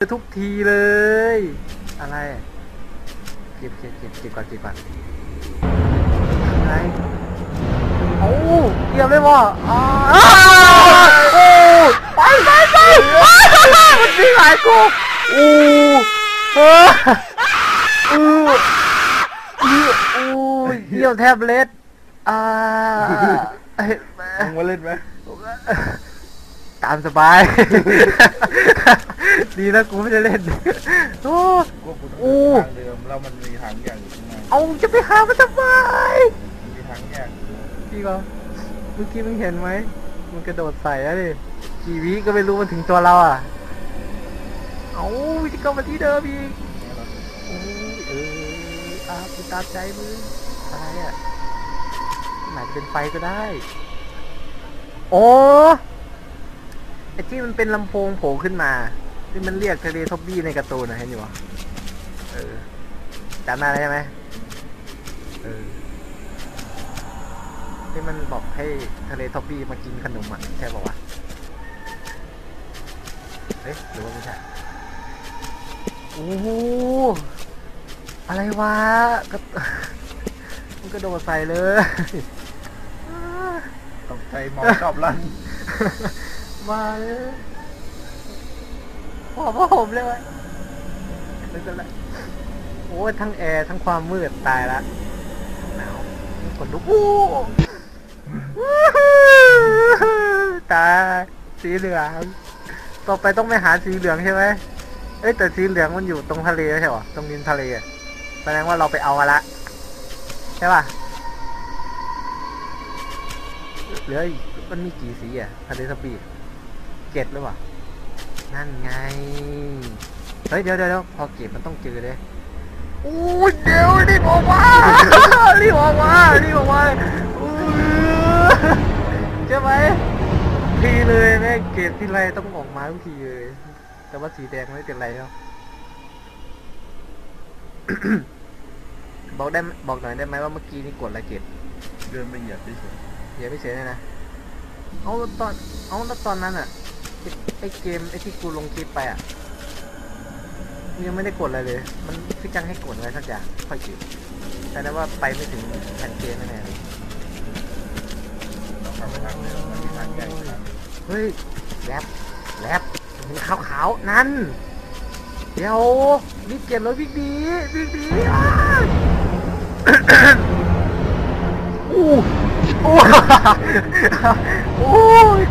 ทุกทีเลย อะไรอะเก็บเก็บเก็บเก็บก่อนเก็บก่อนอะไรโอ้เกี่ยวไม่พออ๋ออ้าวโอ้ไปไปไปอ้าวมันวิ่งหลายกูอู้เอออู้อู้อู้เยี่ยวแทบเล็ดอ่าเอ้ยมึงมาเล่นไหมตามสบาย ดีนะกูไม่ได้เล่นโอ้กูกูต้องอู้เดินทางเดิมแล้วมันมีทางแยกอยู่ข้างในเอาจะไปหามันทำไมมันมีทางแยกอยู่พี่ก็เมื่อกี้มึงเห็นไหมมันกระโดดใส่อะดิกี่วิก็ไม่รู้มันถึงตัวเราอะ เอาจะกลับมาที่เดิมอีก เนี่ยเราโอ้ยเอออากูตามใจมึงอะไรอะอาจจะเป็นไฟก็ได้ โอ้ไอที่มันเป็นลำโพงโผล่ขึ้นมาที่มันเรียกทะเลทอบบี้ในการ์ตูนนะเห็นอยู่ปะเออจำได้ใช่ไหมเออที่มันบอกให้ทะเลท็อบบี้มากินขนมอะใช่ป่าวะเอ๊ะหรือว่าไม่ใช่โอ้โหอะไรวะกระมันกระโดดใส่เลย ตกใจมองชอบลั่น มาเลยพอพ่อผมเลยวะไม่เป็นไรโอ้ยทั้งแอร์ทั้งความมืดตายละหนาวคนลุกอู้ตายสีเหลือง ต่อไปต้องไปหาสีเหลืองใช่ไหมเอ้ยแต่สีเหลืองมันอยู่ตรงทะเลใช่หรอตรงริมทะเลแสดงว่าเราไปเอามาละใช่ป่ะเหลือมันมีกี่สีอะทะเลสปีด เจ็ดหรือเปล่า นั่นไง เฮ้ยเดี๋ยวเดี๋ยวเดี๋ยวพอเก็บมันต้องเจอเลยอู้ยเดี๋ยวรีบออกมารีบออกมารีบออกมาอู้ใช่ไหมทีเลยแม่งเก็บทีไรต้องออกมาทุกทีเลย แต่ว่าสีแดงไม่เป็นไรแล้วบอกได้บอกหน่อยได้ไหมว่าเมื่อกี้นี่กดอะไรเก็บเดินไปเหยียบเฉยอย่าไปเฉยเลยนะเอาแล้วตอนเอาแล้วตอนนั้นอะ ไอ้เกมไอที่กูลงคลิปไปอะยังไม่ได้กดอะไรเลย มันพี่จังให้กดอะไรสักอย่างค่อยเก็บแต่นั้นว่าไปไม่ถึงแผ่นเกมแน่เลยๆต้องเฮ้ยแรปแรปเห็นขาวขาวๆนั่น เดี๋ยวรีบเก็บแล้ววิ่งดีวิ่งดีอ้ายอู้อู้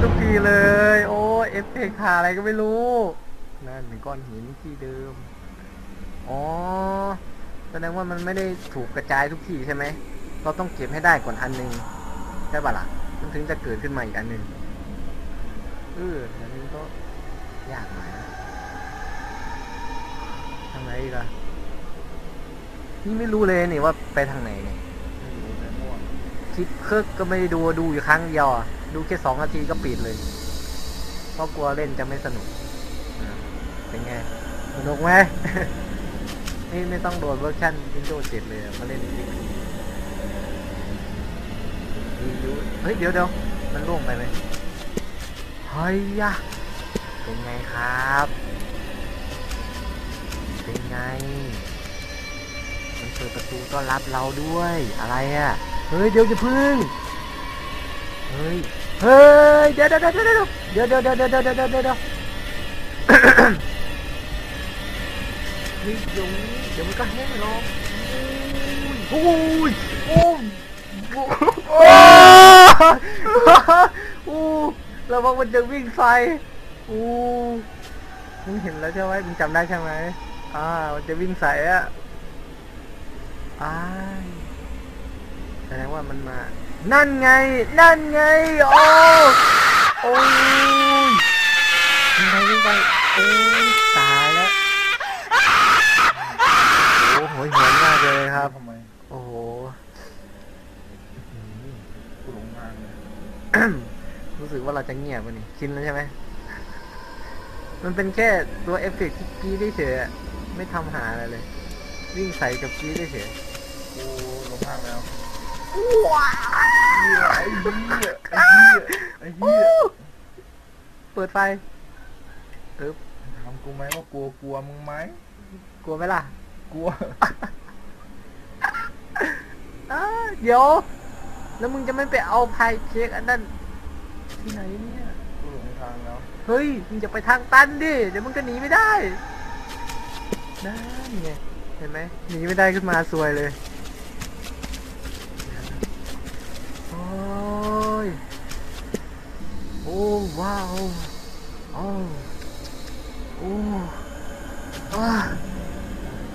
ทุกทีเลย อ้ยเอฟเฟกต์หาอะไรก็ไม่รู้ นั่นเป็นก้อนหินที่เดิม อ๋อ แสดงว่ามันไม่ได้ถูกกระจายทุกที่ใช่ไหม เราต้องเก็บให้ได้ก่อนอันหนึ่งใช่ปะล่ะ มันถึงจะเกิดขึ้นมาอีกอันหนึ่งเอออันนี้ก็ยากหน่อยนะทางไหนอีกอะนี่ไม่รู้เลยนี่ว่าไปทางไหนเนี่ยคลิปเคิร์กก็ไม่ได้ดูดูอยู่ครั้งเดียวดูแค่สองนาทีก็ปิดเลย เพราะกลัวเล่นจะไม่สนุกเป็นไง สนุกไหมนี่ไม่ต้องโดนเวอร์ชัน Windows 7 เลยมาเล่นจริงรีวิวเฮ้ย เดี๋ยวเดี๋ยวมันล่วงไปไหมเฮ้ยยะเป็นไงครับ เป็นไง มันเปิดประตูต้อนรับเราด้วยอะไรอะ เฮ้ย เดี๋ยวจะพึ่ง เฮ้ย เฮ้ย เดี๋ยวเดี๋ยวเดี๋ยวเดี๋ยวเดี๋ยวเดี๋ยวเดี๋ยวเดี๋ยวเดี๋ยวเดี๋ยวเดี๋ยวเดี๋ยวเฮ้ยเดี๋ยวเดี๋ยวมันก็แห้งหรอกโอ้ยโอ้ยโอ้ยโอ้โอ้ยระวังมันจะวิ่งไฟโอ้ยมึงเห็นแล้วใช่ไหมมึงจำได้ใช่ไหมอ่า มันจะวิ่งใส่อะอ้ายแสดงว่ามันมา นั่นไง นั่นไง โอ้โอ้ยวิ่งไปวิ่งไปโอ้ยตายแล้วโอ้โหโหยหนมากเลยครับ ทำไมโอ้โหกูหลงทางเลยรู้สึกว่าเราจะเงียบวันนี้ชินแล้วใช่ไหม มันเป็นแค่ตัวเอฟเฟกต์ที่กรีดเฉยไม่ทำหาอะไรเลย วิ่งใส่กับกรีดเฉยกูหลงทางแล้ว ไอ้เหี้ยไอ้เหี้ยไอ้เหี้ยเปิดไฟปึ๊บทำกูกูไหมว่ากลัวกลัวมึงไหมกลัวไหมล่ะกลัวอ้าเดี๋ยว แล้วมึงจะไม่ไปเอาพายเค้กอันนั้นที่ไหนเนี่ย กูหลงทางแล้วเฮ้ย มึงจะไปทางตันดิ เดี๋ยวมึงก็หนีไม่ได้นั่นไงเห็นไหมหนีไม่ได้ขึ้นมาซวยเลย โอ้ ย โอ้ว้าวโอ้โอ้อ่า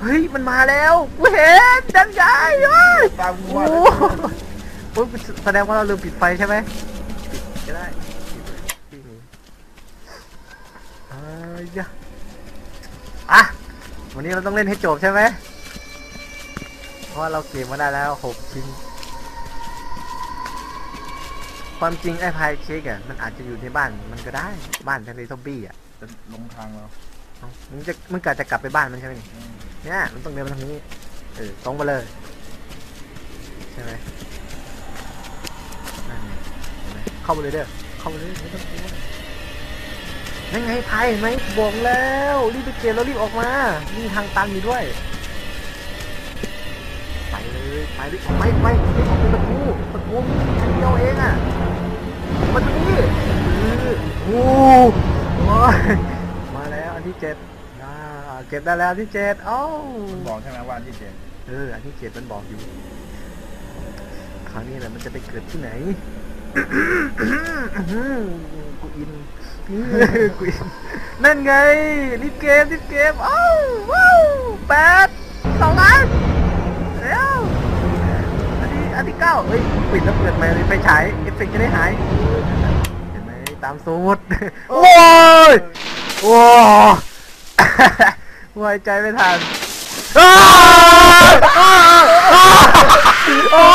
เฮ้ย มันมาแล้วกูเห็นดังใหญ่เฮ้ยตากูโอ้โหแล้วโอ้ยแสดงว่าเราลืมปิดไฟใช่ไหมปิดก็ได้เลยเอ้ยยะอะวันนี้เราต้องเล่นให้จบใช่ไหมเพราะเราเก็บมาได้แล้วหกชิ้น ความจริงไอ้พายเค้กอะมันอาจจะอยู่ในบ้านมันก็ได้บ้านทะเลซอมบี้อะจะหลงทางแล้วเอ้ามึงจะมึงกะจะกลับไปบ้านมันใช่ไหมนี่อืมเนี่ยมันต้องเดินมาทางนี้เออตรงไปเลยใช่ไหมนั่นไงเห็นไหมเข้าไปเลยเด้อเข้าไปเลยไม่ต้องกลัวนั่นไงไทยเห็นไหมบอกแล้วรีบไปเก็บแล้วรีบออกมานี่ทางตันอยู่ด้วย ไปเลยไปเลยไม่ไม่ไม่ออกเป็นประตูประตูมีทางเดียวเองอะ ประตูนี้เออโอ้โหมาแล้วอันที่เจ็ดอ่าเก็บได้แล้วอันที่เจ็ดเอ้ามันบอกใช่ไหมว่าอันที่เจ็ดเอออันที่เจ็ดมันบอกอยู่คราวนี้แหละมันจะไปเกิดที่ไหนกูอินกูอินนั่นไงรีบเกมรีบเกมเอ้า เก้าเฮ้ยปิดแล้วเปิดใหม่เลยไฟฉายเอฟเฟกต์จะได้หายเห็นไหมตามสูตรโอ้ยโอ้หายใจไม่ทันอ้าวอ้าวอ้าวอ้าว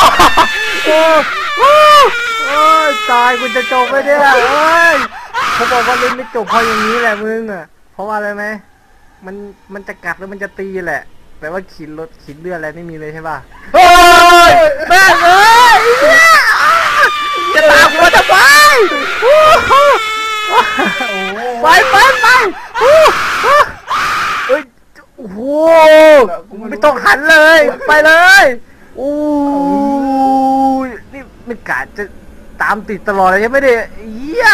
อ้าวโอ้ยตายกูจะจบไปเนี่ยเอ้ยเขาบอกว่าเล่นไม่จบเพราะอย่างนี้แหละมึงอะ เพราะว่าอะไรไหมมันมันจะกัดแล้วมันจะตีแหละ แต่ว่าขีดรถขีดเลือดอะไรไม่มีเลยใช่ป่ะเฮ้ยแม่งเอ้ยจะตามกูมาทำไมไปไปไปเอ้ยโอ้โหไม่ต้องหันเลย ไปเลยโอ้ยนี่ไม่กาจะตามติดตลอดเลยไม่ได้เหี้ย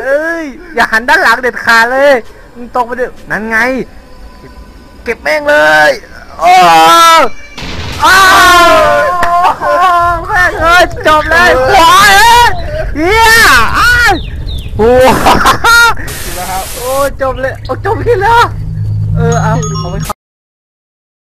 เอ้ยอย่าหันด้านหลังเด็ดขาดเลยมึงตรงไปเด้วยนั่นไง เก็บแม่งเลย โอ้อ้แม่งเอ้ยจบเลยโอ้ยเฮียอ้ายโอ้จริงแล้วครับ โอ้ยจบเลยโอ้จบที่แล้ว เออเอาเอาไป